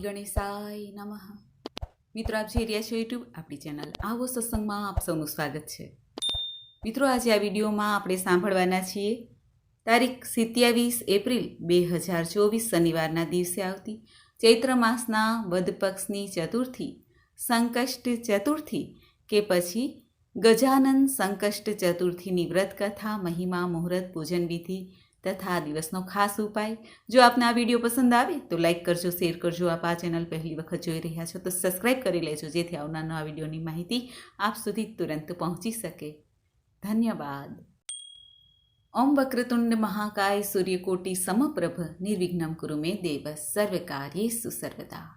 ગણેશાય નમઃ. મિત્રો, આપ જોઈ રહ્યા છો યુટ્યુબ આપણી ચેનલ આવો સત્સંગમાં આપ સૌનું સ્વાગત છે. મિત્રો, આજે આ વિડીયોમાં આપણે સાંભળવાના છીએ, તારીખ સિત્યાવીસ એપ્રિલ બે હજાર ચોવીસ શનિવારના દિવસે આવતી ચૈત્ર માસના વધપક્ષની ચતુર્થી, સંકષ્ટ ચતુર્થી કે પછી ગજાનન સંકષ્ટ ચતુર્થીની વ્રત કથા મહિમા, મુહૂર્ત, પૂજન વિધિ તથા આ દિવસનો ખાસ ઉપાય. જો આપને આ વીડિયો પસંદ આવે, તો લાઈક કરજો, શેર કરજો. આપ આ ચેનલ પહેલી વખત જોઈ રહ્યા છો, તો સબસ્ક્રાઈબ કરી લેજો, જેથી આવનાર નવા વિડીયોની માહિતી આપ સુધી તુરંત પહોંચી શકે. ધન્યવાદ. ઓમ વક્રતુંડ મહાકાય સૂર્યકોટી સમપ્રભ નિર્વિઘ્નમ કુરુ મે દેવ સર્વકાર્યેસુ સર્વદા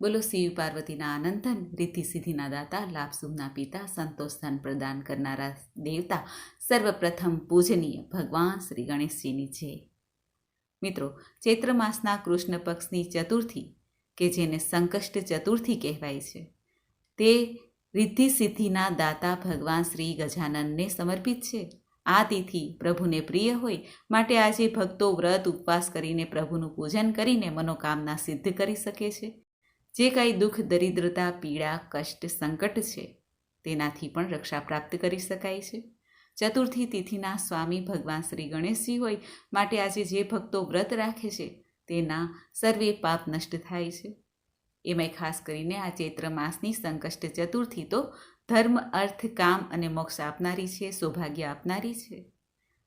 બોલો શિવ પાર્વતીના આનંદન રીતિ સિદ્ધિના દાતા, લાભ શુભના પિતા, સંતોષ ધન પ્રદાન કરનારા દેવતા સર્વપ્રથમ પૂજનીય ભગવાન શ્રી ગણેશજીની છે. મિત્રો, ચૈત્ર માસના કૃષ્ણ પક્ષની ચતુર્થી, કે જેને સંકષ્ટ ચતુર્થી કહેવાય છે, તે રિદ્ધિ સિદ્ધિના દાતા ભગવાન શ્રી ગજાનનને સમર્પિત છે. આ તિથિ પ્રભુને પ્રિય હોય, માટે આજે ભક્તો વ્રત ઉપવાસ કરીને પ્રભુનું પૂજન કરીને મનોકામના સિદ્ધ કરી શકે છે. જે કાંઈ દુઃખ, દરિદ્રતા, પીડા, કષ્ટ, સંકટ છે, તેનાથી પણ રક્ષા પ્રાપ્ત કરી શકાય છે. ચતુર્થી તિથિના સ્વામી ભગવાન શ્રી ગણેશજી હોય માટે આજે જે ભક્તો વ્રત રાખે છે, તેના સર્વે પાપ નષ્ટ થાય છે. એમાંય ખાસ કરીને આ ચૈત્ર માસની સંકષ્ટ ચતુર્થી તો ધર્મ, અર્થ, કામ અને મોક્ષ આપનારી છે, સૌભાગ્ય આપનારી છે.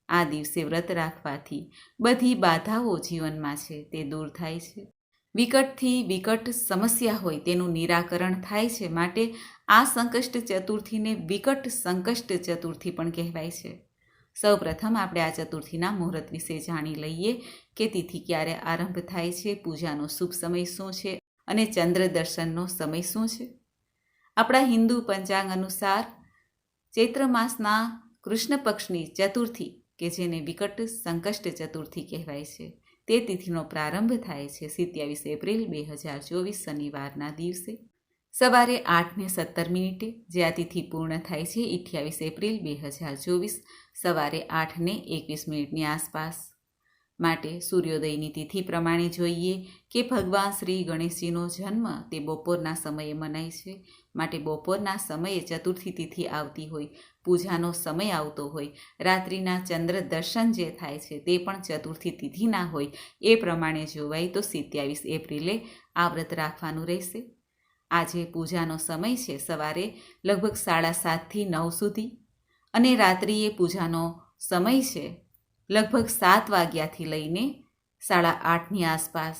આ દિવસે વ્રત રાખવાથી બધી બાધાઓ જીવનમાં છે, તે દૂર થાય છે. વિકટથી વિકટ સમસ્યા હોય તેનું નિરાકરણ થાય છે માટે આ સંકષ્ટ ચતુર્થીને વિકટ સંકષ્ટ ચતુર્થી પણ કહેવાય છે. સૌપ્રથમ આપણે આ ચતુર્થીના મુહૂર્ત વિશે જાણી લઈએ કે તિથિ ક્યારે આરંભ થાય છે, પૂજાનો શુભ સમય શું છે અને ચંદ્ર દર્શનનો સમય શું છે? આપણા હિન્દુ પંચાંગ અનુસાર ચૈત્ર માસના કૃષ્ણ પક્ષની ચતુર્થી, કે જેને વિકટ સંકષ્ટ ચતુર્થી કહેવાય છે તે તિથિનો પ્રારંભ થાય છે સિત્યાવીસ એપ્રિલ બે હજાર ચોવીસ શનિવારના દિવસે. સવારે આઠને સત્તર મિનિટે, જે આ તિથિ પૂર્ણ થાય છે, અઠ્યાવીસ એપ્રિલ બે હજાર ચોવીસ સવારે આઠને એકવીસ મિનિટની આસપાસ. માટે સૂર્યોદયની તિથિ પ્રમાણે જોઈએ કે ભગવાન શ્રી ગણેશજીનો જન્મ તે બપોરના સમયે મનાય છે. માટે બપોરના સમયે ચતુર્થી તિથિ આવતી હોય, પૂજાનો સમય આવતો હોય, રાત્રિના ચંદ્ર દર્શન જે થાય છે તે પણ ચતુર્થી તિથિના હોય એ પ્રમાણે જોવાય તો સિત્યાવીસ એપ્રિલે આ વ્રત રાખવાનું રહેશે. આજે પૂજાનો સમય છે સવારે લગભગ સાડા સાતથી નવ સુધી અને રાત્રિએ પૂજાનો સમય છે લગભગ સાત વાગ્યાથી લઈને સાડા આઠની આસપાસ.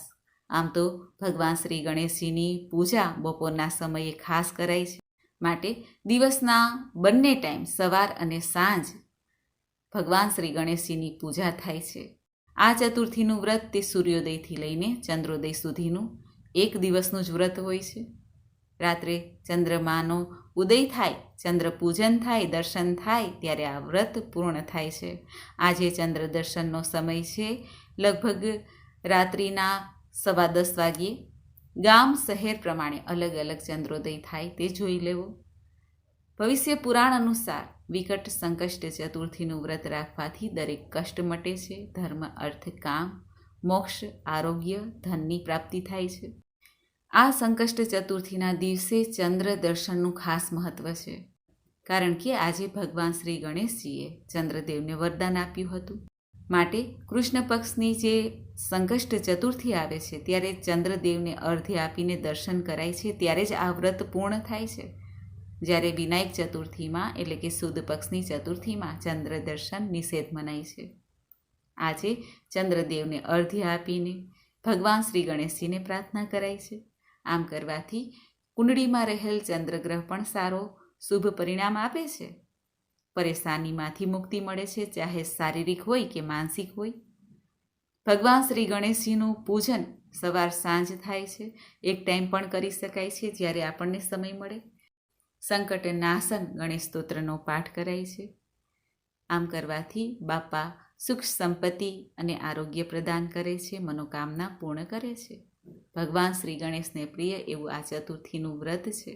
આમ તો ભગવાન શ્રી ગણેશજીની પૂજા બપોરના સમયે ખાસ કરાય છે. માટે દિવસના બંને ટાઈમ સવાર અને સાંજ ભગવાન શ્રી ગણેશજીની પૂજા થાય છે. આ ચતુર્થીનું વ્રત તે સૂર્યોદયથી લઈને ચંદ્રોદય સુધીનું એક દિવસનું જ વ્રત હોય છે. રાત્રે ચંદ્રમાનો ઉદય થાય, ચંદ્ર પૂજન થાય, દર્શન થાય, ત્યારે આ વ્રત પૂર્ણ થાય છે. આજે ચંદ્ર દર્શનનો સમય છે. લગભગ રાત્રિના સવા દસ વાગ્યે. ગામ, શહેર પ્રમાણે અલગ અલગ ચંદ્રોદય થાય તે જોઈ લેવો. ભવિષ્ય પુરાણ અનુસાર વિકટ સંકષ્ટ ચતુર્થીનું વ્રત રાખવાથી દરેક કષ્ટ મટે છે. ધર્મ, અર્થ, કામ, મોક્ષ, આરોગ્ય, ધનની પ્રાપ્તિ થાય છે. આ સંકષ્ટ ચતુર્થીના દિવસે ચંદ્ર દર્શનનું ખાસ મહત્વ છે. કારણ કે આજે ભગવાન શ્રી ગણેશજીએ ચંદ્રદેવને વરદાન આપ્યું હતું. માટે કૃષ્ણ પક્ષની જે સંકષ્ટ ચતુર્થી આવે છે, ત્યારે ચંદ્રદેવને અર્ધે આપીને દર્શન કરાય છે, ત્યારે જ આ વ્રત પૂર્ણ થાય છે. જ્યારે વિનાયક ચતુર્થીમાં, એટલે કે સુદ પક્ષની ચતુર્થીમાં, ચંદ્ર દર્શન નિષેધ મનાય છે. આજે ચંદ્રદેવને અર્ધે આપીને ભગવાન શ્રી ગણેશજીને પ્રાર્થના કરાય છે. આમ કરવાથી કુંડળીમાં રહેલ ચંદ્રગ્રહ પણ સારો, શુભ પરિણામ આપે છે. પરેશાનીમાંથી મુક્તિ મળે છે, ચાહે શારીરિક હોય કે માનસિક હોય. ભગવાન શ્રી ગણેશજીનું પૂજન સવાર સાંજ થાય છે. એક ટાઈમ પણ કરી શકાય છે, જ્યારે આપણને સમય મળે. સંકટ નાશન ગણેશ સ્તોત્રનો પાઠ કરાય છે. આમ કરવાથી બાપા સુખ સંપત્તિ અને આરોગ્ય પ્રદાન કરે છે, મનોકામના પૂર્ણ કરે છે. ભગવાન શ્રી ગણેશને પ્રિય એવું આ ચતુર્થીનું વ્રત છે.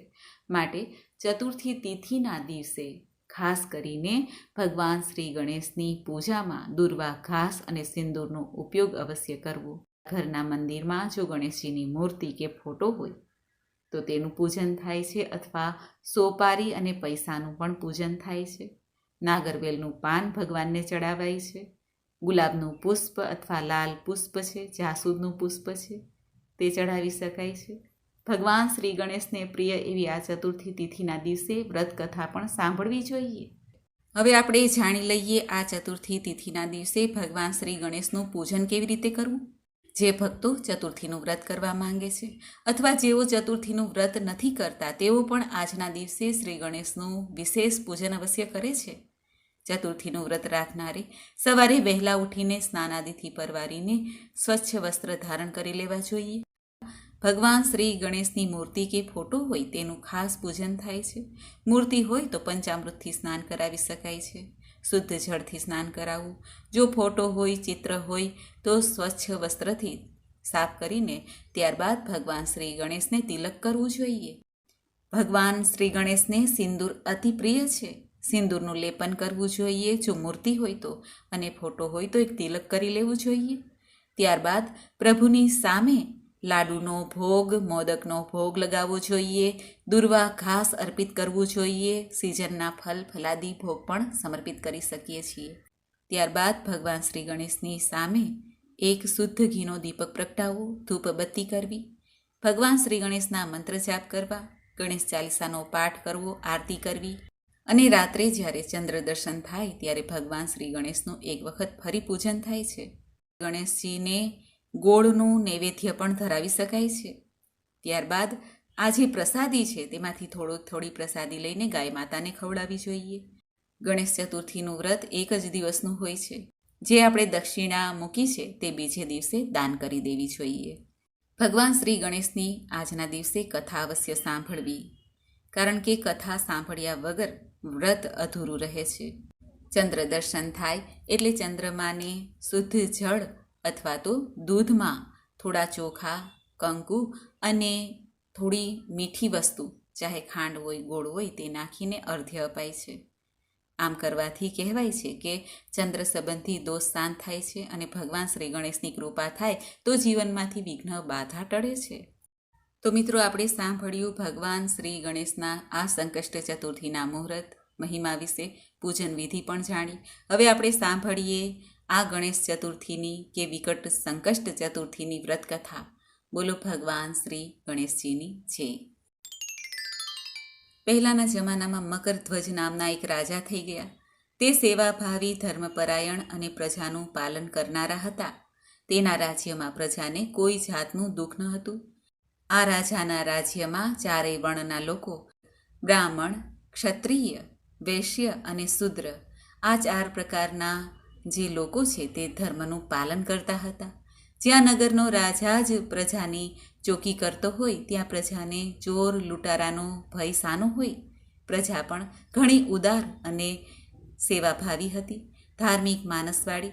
માટે ચતુર્થી તિથિના દિવસે ખાસ કરીને ભગવાન શ્રી ગણેશની પૂજામાં દુર્વા ઘાસ અને સિંદૂરનો ઉપયોગ અવશ્ય કરવો. ઘરના મંદિરમાં જો ગણેશજીની મૂર્તિ કે ફોટો હોય, તો તેનું પૂજન થાય છે અથવા સોપારી અને પૈસાનું પણ પૂજન થાય છે. નાગરવેલનું પાન ભગવાનને ચડાવાય છે. ગુલાબનું પુષ્પ અથવા લાલ પુષ્પ છે, જાસૂદનું પુષ્પ છે. તે ચડાવી શકાય છે. ભગવાન શ્રી ગણેશને પ્રિય એવી આ ચતુર્થી તિથિના દિવસે વ્રત કથા પણ સાંભળવી જોઈએ. હવે આપણે જાણી લઈએ આ ચતુર્થી તિથિના દિવસે ભગવાન શ્રી ગણેશનું પૂજન કેવી રીતે કરવું? જે ભક્તો ચતુર્થીનું વ્રત કરવા માંગે છે અથવા જેઓ ચતુર્થીનું વ્રત નથી કરતા તેઓ પણ આજના દિવસે શ્રી ગણેશનું વિશેષ પૂજન અવશ્ય કરે છે. ચતુર્થીનું વ્રત રાખનારે સવારે વહેલા ઉઠીને સ્નાનાદિથી પરવારીને સ્વચ્છ વસ્ત્ર ધારણ કરી લેવા જોઈએ. ભગવાન શ્રી ગણેશની મૂર્તિ કે ફોટો હોય તેનું ખાસ પૂજન થાય છે. મૂર્તિ હોય તો પંચામૃતથી સ્નાન કરાવી શકાય છે. શુદ્ધ જળથી સ્નાન કરાવવું. જો ફોટો હોય, ચિત્ર હોય, તો સ્વચ્છ વસ્ત્રથી સાફ કરીને ત્યારબાદ ભગવાન શ્રી ગણેશને તિલક કરવું જોઈએ. ભગવાન શ્રી ગણેશને સિંદૂર અતિ પ્રિય છે. સિંદૂરનું લેપન કરવું જોઈએ. જો મૂર્તિ હોય તો અને ફોટો હોય તો એક તિલક કરી લેવું જોઈએ. ત્યારબાદ પ્રભુની સામે લાડુનો ભોગ, મોદકનો ભોગ લગાવવો જોઈએ, દુર્વા ઘાસ અર્પિત કરવું જોઈએ, સિઝનના ફલ, ફલાદી ભોગ પણ સમર્પિત કરી શકીએ છીએ. ત્યારબાદ ભગવાન શ્રી ગણેશની સામે એક શુદ્ધ ઘીનો દીપક પ્રગટાવવો ધૂપબત્તી કરવી. ભગવાન શ્રી ગણેશના મંત્ર જાપ કરવા, ગણેશ ચાલીસાનો પાઠ કરવો, આરતી કરવી. અને રાત્રે જ્યારે ચંદ્ર દર્શન થાય, ત્યારે ભગવાન શ્રી ગણેશનું એક વખત ફરી પૂજન થાય છે. ગણેશજીને ગોળનું નૈવેદ્ય પણ ધરાવી શકાય છે. ત્યારબાદ આ જે પ્રસાદી છે તેમાંથી થોડો, થોડી પ્રસાદી લઈને ગાય માતાને ખવડાવવી જોઈએ. ગણેશ ચતુર્થીનું વ્રત એક જ દિવસનું હોય છે. જે આપણે દક્ષિણા મૂકી છે તે બીજે દિવસે દાન કરી દેવી જોઈએ. ભગવાન શ્રી ગણેશની આજના દિવસે કથા અવશ્ય સાંભળવી. કારણ કે કથા સાંભળ્યા વગર વ્રત અધૂરું રહે છે. ચંદ્ર દર્શન થાય એટલે ચંદ્રમાને શુદ્ધ જળ અથવા તો દૂધમાં થોડા ચોખા, કંકુ અને થોડી મીઠી વસ્તુ, ચાહે ખાંડ હોય, ગોળ હોય, તે નાખીને અર્ધ્ય અપાય છે. આમ કરવાથી કહેવાય છે કે ચંદ્ર સંબંધી દોષ શાંત થાય છે અને ભગવાન શ્રી ગણેશની કૃપા થાય તો જીવનમાંથી વિઘ્ન બાધા ટળે છે. તો મિત્રો, આપણે સાંભળ્યું ભગવાન શ્રી ગણેશના આ સંકષ્ટ ચતુર્થીના મુહૂર્ત, મહિમા વિશે પૂજન વિધિ પણ જાણી. હવે આપણે સાંભળીએ આ ગણેશ ચતુર્થીની કે વિકટ સંકષ્ટ ચતુર્થીની વ્રતકથા. બોલો ભગવાન શ્રી ગણેશજીની છે. પહેલાંના જમાનામાં મકરધ્વજ નામના એક રાજા થઈ ગયા. તે સેવાભાવી, ધર્મપરાયણ અને પ્રજાનું પાલન કરનારા હતા. તેના રાજ્યમાં પ્રજાને કોઈ જાતનું દુઃખ ન હતું. આ રાજાના રાજ્યમાં ચારેય વર્ણના લોકો, બ્રાહ્મણ, ક્ષત્રિય, વૈશ્ય અને શુદ્ર, આ ચાર પ્રકારના જે લોકો છે તે ધર્મનું પાલન કરતા હતા. જ્યાં નગરનો રાજા જ પ્રજાની ચોકી કરતો હોય, ત્યાં પ્રજાને ચોર લૂંટારાનો ભય સાનો હોય. પ્રજા પણ ઘણી ઉદાર અને સેવાભાવી હતી. ધાર્મિક માનસવાળી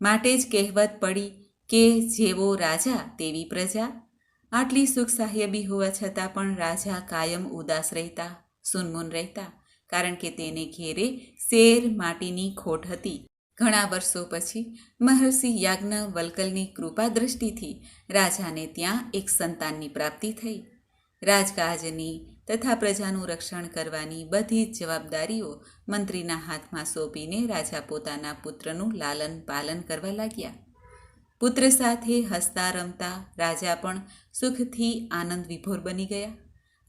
માટે જ કહેવત પડી કે જેવો રાજા તેવી પ્રજા. આટલી સુખ સાહેબી હોવા છતાં પણ રાજા કાયમ ઉદાસ રહેતા, સુનમુન રહેતા, કારણ કે તેને ઘેરે શેર માટીની ખોટ હતી. ઘણા વર્ષો પછી મહર્ષિ યાજ્ઞવલ્કલની કૃપા દૃષ્ટિથી રાજાને ત્યાં એક સંતાનની પ્રાપ્તિ થઈ. રાજકાજની તથા પ્રજાનું રક્ષણ કરવાની બધી જ જવાબદારીઓ મંત્રીના હાથમાં સોંપીને રાજા પોતાના પુત્રનું લાલન પાલન કરવા લાગ્યા. પુત્ર સાથે હસતા રમતા રાજા પણ સુખથી આનંદ વિભોર બની ગયા.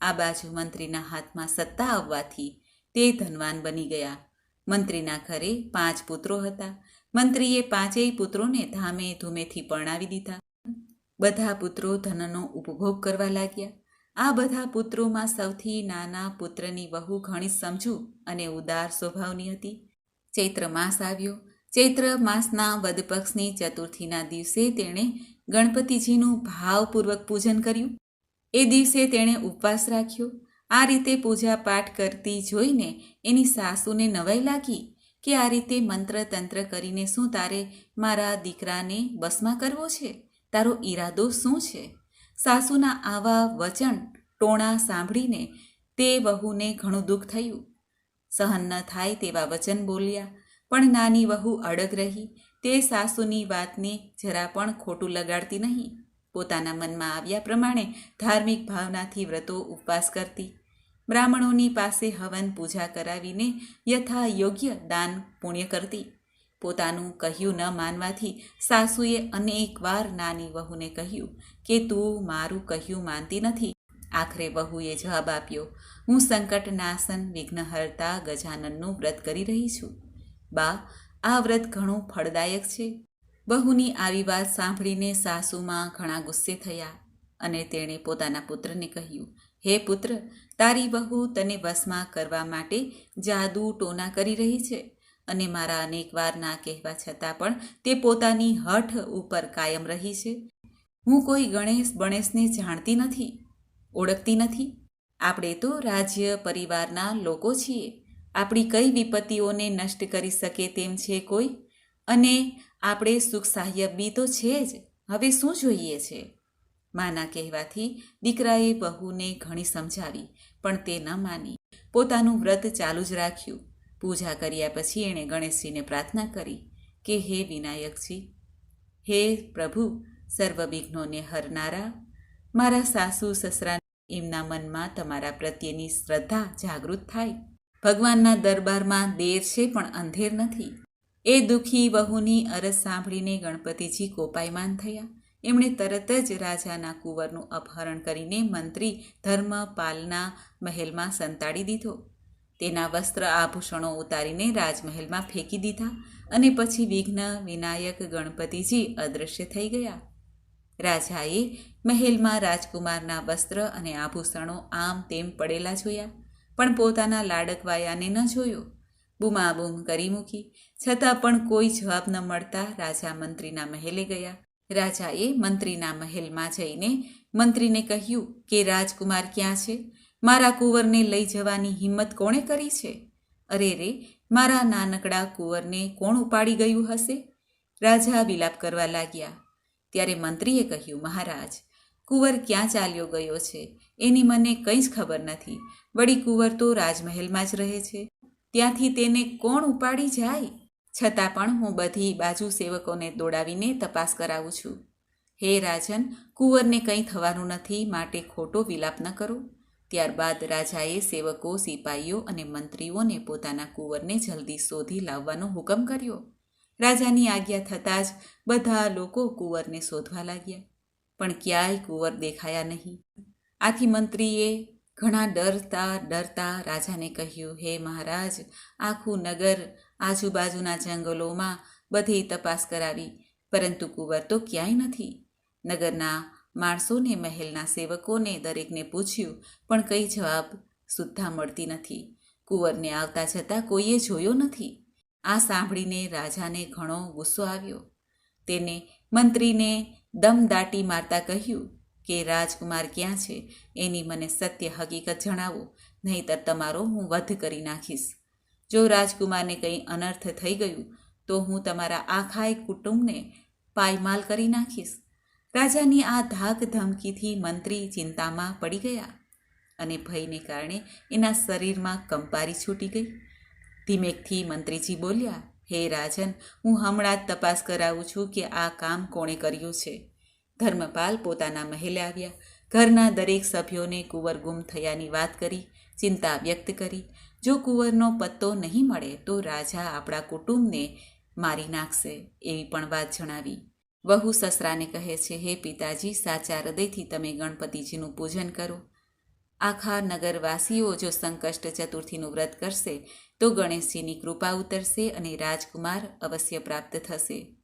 આ બાજુ મંત્રીના હાથમાં સત્તા આવવાથી તે ધનવાન બની ગયા. મંત્રીના ઘરે પાંચ પુત્રો હતા. મંત્રીએ પાંચેય પુત્રોને ધામે ધૂમેથી પરણાવી દીધા. બધા પુત્રો ધનનો ઉપભોગ કરવા લાગ્યા. આ બધા પુત્રોમાં સૌથી નાના પુત્રની વહુ ઘણી સમજુ અને ઉદાર સ્વભાવની હતી. ચૈત્ર માસ આવ્યો. ચૈત્ર માસના વદપક્ષની ચતુર્થીના દિવસે તેણે ગણપતિજીનું ભાવપૂર્વક પૂજન કર્યું. એ દિવસે તેણે ઉપવાસ રાખ્યો. આ રીતે પૂજા પાઠ કરતી જોઈને એની સાસુને નવાઈ લાગી કે આ રીતે મંત્ર તંત્ર કરીને શું તારે મારા દીકરાને બસમાં કરવો છે? તારો ઈરાદો શું છે? સાસુના આવા વચન ટોણા સાંભળીને તે વહુને ઘણું દુઃખ થયું. સહન ન થાય તેવા વચન બોલ્યા, પણ નાની વહુ અડગ રહી. તે સાસુની વાતને જરા પણ ખોટું લગાડતી નહીં. પોતાના મનમાં આવ્યા પ્રમાણે ધાર્મિક ભાવનાથી વ્રતો ઉપવાસ કરતી. બ્રાહ્મણોની પાસે હવન પૂજા કરાવીને યથા યોગ્ય દાન પુણ્ય કરતી. પોતાનું કહ્યું ન માનવાથી સાસુએ અનેકવાર નાની વહુને કહ્યું કે, તું મારું કહ્યું માનતી નથી. આખરે વહુએ જવાબ આપ્યો, હું સંકટ નાસન વિઘ્નહર્તા ગજાનનનું વ્રત કરી રહી છું. બા, આ વ્રત ઘણું ફળદાયક છે. વહુની આવી વાત સાંભળીને સાસુમાં ઘણા ગુસ્સે થયા અને તેણે પોતાના પુત્રને કહ્યું, હે પુત્ર તારી વહુ તને વસમાં કરવા માટે જાદુ ટોના કરી રહી છે અને મારા અનેકવાર ના કહેવા છતાં પણ તે પોતાની હઠ ઉપર કાયમ રહી છે. હું કોઈ ગણેશ ગણેશને જાણતી નથી, ઓળખતી નથી. આપણે તો રાજ્ય પરિવારના લોકો છીએ. આપણી કઈ વિપત્તિઓને નષ્ટ કરી શકે તેમ છે કોઈ? અને આપણે સુખ સાહ્ય બી તો છે જ. હવે શું જોઈએ છે? માના કહેવાથી દીકરાએ બહુને ઘણી સમજાવી. પણ તે ન માની. પોતાનું વ્રત ચાલુ જ રાખ્યું. પૂજા કર્યા પછી એણે ગણેશજીને પ્રાર્થના કરી કે, હે વિનાયકજી હે પ્રભુ, સર્વ વિઘ્નોને હરનારા, મારા સાસુ, સસરા એમના મનમાં તમારા પ્રત્યેની શ્રદ્ધા જાગૃત થાય. ભગવાનના દરબારમાં દેર છે પણ અંધેર નથી. એ દુઃખી વહુની અરજ સાંભળીને ગણપતિજી કોપાયમાન થયા. એમણે તરત જ રાજાના કુંવરનું અપહરણ કરીને મંત્રી ધર્મપાલના મહેલમાં સંતાડી દીધો. તેના વસ્ત્ર આભૂષણો ઉતારીને રાજમહેલમાં ફેંકી દીધા અને પછી વિઘ્ન વિનાયક ગણપતિજી અદૃશ્ય થઈ ગયા. રાજાએ મહેલમાં રાજકુમારના વસ્ત્ર અને આભૂષણો આમ તેમ પડેલા જોયા, પણ પોતાના લાડકવાયાને ન જોયો. બૂમાબૂમ કરી મૂકી, છતાં પણ કોઈ જવાબ ન મળતા રાજા મંત્રીના મહેલે ગયા. રાજાએ મંત્રીના મહેલમાં જઈને મંત્રીને કહ્યું કે રાજકુમાર ક્યાં છે? મારા કુંવરને લઈ જવાની હિંમત કોણે કરી છે? અરે રે, મારા નાનકડા કુંવરને કોણ ઉપાડી ગયું હશે? રાજા વિલાપ કરવા લાગ્યા. ત્યારે મંત્રીએ કહ્યું, મહારાજ, કુંવર ક્યાં ચાલ્યો ગયો છે? એની મને કંઈ જ ખબર નથી. વળી કુંવર તો રાજમહેલમાં જ રહે છે. ત્યાંથી તેને કોણ ઉપાડી જાય? છતાં પણ હું બધી બાજુ સેવકોને દોડાવીને તપાસ કરાવું છું. હે રાજન, કુંવરને કંઈ થવાનું નથી, માટે ખોટો વિલાપ ન કરો. ત્યારબાદ રાજાએ સેવકો સિપાહીઓ અને મંત્રીઓને પોતાના કુંવરને જલ્દી શોધી લાવવાનો હુકમ કર્યો. રાજાની આજ્ઞા થતાં જ બધા લોકો કુંવરને શોધવા લાગ્યા. પણ ક્યાંય કુંવર દેખાયા નહીં. આથી મંત્રીએ ઘણા ડરતા ડરતા રાજાને કહ્યું, હે મહારાજ, આખું નગર આજુબાજુના જંગલોમાં બધી તપાસ કરાવી, પરંતુ કુંવર તો ક્યાંય નથી. નગરના માણસોને, મહેલના સેવકોને દરેકને પૂછ્યું, પણ કંઈ જવાબ સુદ્ધા મળતી નથી. કુંવરને આવતા જતાં કોઈએ જોયો નથી. આ સાંભળીને રાજાને ઘણો ગુસ્સો આવ્યો. તેને મંત્રીને દમ દાટી મારતા કહ્યું કે, રાજકુમાર ક્યાં છે? એની મને સત્ય હકીકત જણાવો, નહીંતર તમારો હું વધ કરી નાખીશ. જો રાજકુમારને કંઈ અનર્થ થઈ ગયું, તો હું તમારા આખાય કુટુંબને પાયમાલ કરી નાખીશ. રાજાની આ ધાક ધમકીથી મંત્રી ચિંતામાં પડી ગયા અને ભયને કારણે એના શરીરમાં કંપારી છૂટી ગઈ. ધીમેકથી મંત્રીજી બોલ્યા, હે રાજન, હું હમણાં જ તપાસ કરાવું છું કે આ કામ કોણે કર્યું છે. ધર્મપાલ પોતાના મહેલે આવ્યા. ઘરના દરેક સભ્યોને કુંવર ગુમ થયાની વાત કરી, ચિંતા વ્યક્ત કરી. જો કુંવરનો પત્તો નહીં મળે તો રાજા આપણા કુટુંબને મારી નાખશે એવી પણ વાત જણાવી. વહુ સસરાને કહે છે, હે પિતાજી, સાચા હૃદયથી તમે ગણપતિજીનું પૂજન કરો. આખા નગરવાસીઓ જો સંકષ્ટ ચતુર્થીનું વ્રત કરશે, તો ગણેશજીની કૃપા ઉતરશે અને રાજકુમાર અવશ્ય પ્રાપ્ત થશે.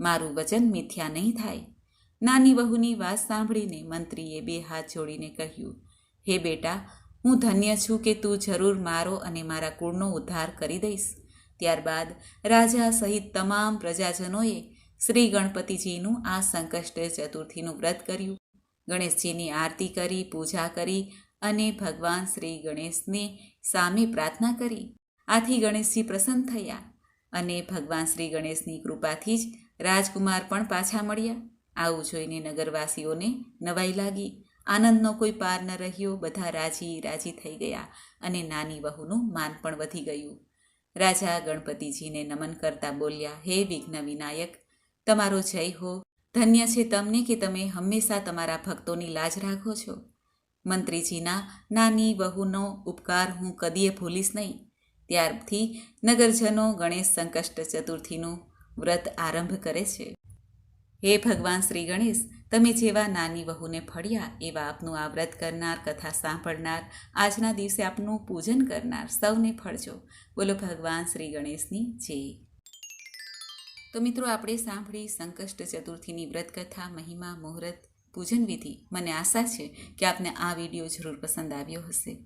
મારું વચન મિથ્યા નહીં થાય. નાની વહુની વાત સાંભળીને મંત્રીએ બે હાથ જોડીને કહ્યું, હે બેટા, હું ધન્ય છું કે તું જરૂર મારો અને મારા કુળનો ઉદ્ધાર કરી દઈશ. ત્યારબાદ રાજા સહિત તમામ પ્રજાજનોએ શ્રી ગણપતિજીનું આ સંકષ્ટ ચતુર્થીનું વ્રત કર્યું. ગણેશજીની આરતી કરી, પૂજા કરી અને ભગવાન શ્રી ગણેશને સામે પ્રાર્થના કરી. આથી ગણેશજી પ્રસન્ન થયા અને ભગવાન શ્રી ગણેશની કૃપાથી જ રાજકુમાર પણ પાછા મળ્યા. આવું જોઈને નગરવાસીઓને નવાઈ લાગી. આનંદનો કોઈ પાર ન રહ્યો. બધા રાજી રાજી થઈ ગયા અને નાની વહુનું માન પણ વધી ગયું. રાજા ગણપતિજીને નમન કરતા બોલ્યા, હે વિઘ્ન વિનાયક, તમારો જય હો. ધન્ય છે તમને કે તમે હંમેશા તમારા ભક્તોની લાજ રાખો છો. મંત્રીજીના નાની વહુનો ઉપકાર હું કદીએ ભૂલીશ નહીં. ત્યારથી નગરજનો ગણેશ સંકષ્ટ ચતુર્થીનું વ્રત આરંભ કરે છે. હે ભગવાન શ્રી ગણેશ, તમે જેવા નાની વહુને ફળ્યા, એવા આપનું આ વ્રત કરનાર, કથા સાંભળનાર, આજના દિવસે આપનું પૂજન કરનાર સૌને ફળજો. બોલો ભગવાન શ્રી ગણેશની જય. તો મિત્રો, આપણે સાંભળી સંકષ્ટ ચતુર્થીની વ્રત કથા, મહિમા, મુહૂર્ત, પૂજન વિધિ. મને આશા છે કે આપને આ વીડિયો જરૂર પસંદ આવ્યો હશે.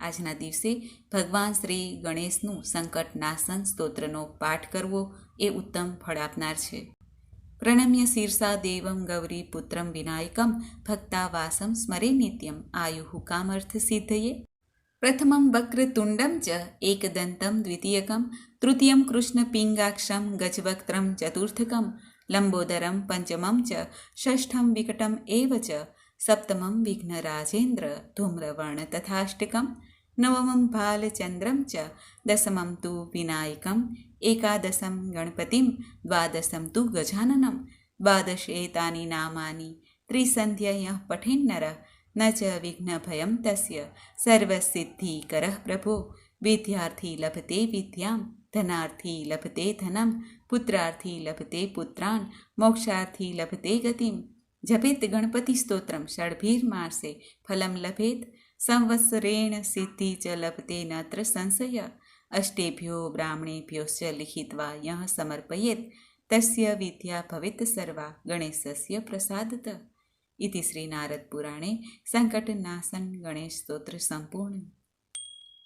આજના દિવસે ભગવાન શ્રી ગણેશનું સંકટ નાશન સ્તોત્રનો પાઠ કરવો એ ઉત્તમ ફળ આપનાર છે. પ્રણમ્ય શીર્ષા દેવમ ગૌરી પુત્રમ વિનાયકમ ભક્તાવાસમ સ્મરે નિત્યમ આયુ કામર્થ સિદ્ધયે પ્રથમમ વક્રતુંડમ ચ એકદંતમ દ્વિતીયકમ તૃતીયમ કૃષ્ણપિંગાક્ષમ ગજવક્ત્રમ ચતુર્થકમ લંબોદરમ પંચમમ ચ ષષ્ઠમ વિકટમ એવ ચ સપ્તમમ વિઘ્નરાજેન્દ્ર ધૂમ્રવર્ણ તથાષ્ટકમ નવમમ ભાલચંદ્રમ ચ દશમમ તુ વિનાયકમ એકાદશમ ગણપતિમ દ્વાદશમ તુ ગજાનનમ દ્વાદશેતાની નામાની ત્રિસંધ્યય પઠિન્નર ન ચ વિઘ્નભયં તસ્ય સર્વસિદ્ધિકર પ્રભો વિદ્યાર્થી લભતે વિદ્યામ ધનાર્થી લભતે ધનમ પુત્રાર્થી લભતે પુત્રાન મોક્ષાર્થી લભતે ગતિમ જપેત ગણપતિ સ્તોત્રમ ષડભીર માસે ફલમ લભેત સંવત્સરેણ સિદ્ધિ ચ લભતે નાત્ર સંશય અષ્ટેભ્યો બ્રાહ્મણેભ્યોશ્ચ લિખિત્વા યહ સમર્પયેત તસ્ય વિદ્યા ભવિત સર્વા ગણેશસ્ય પ્રસાદત ઇતિ શ્રી નારદ પુરાણે સંકટનાશન ગણેશ સ્તોત્ર સંપૂર્ણ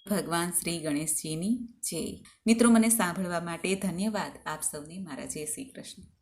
ભગવાન શ્રી ગણેશજીની જય મિત્રો મને સાંભળવા માટે ધન્યવાદ। આપ સૌને મારા જય શ્રી કૃષ્ણ।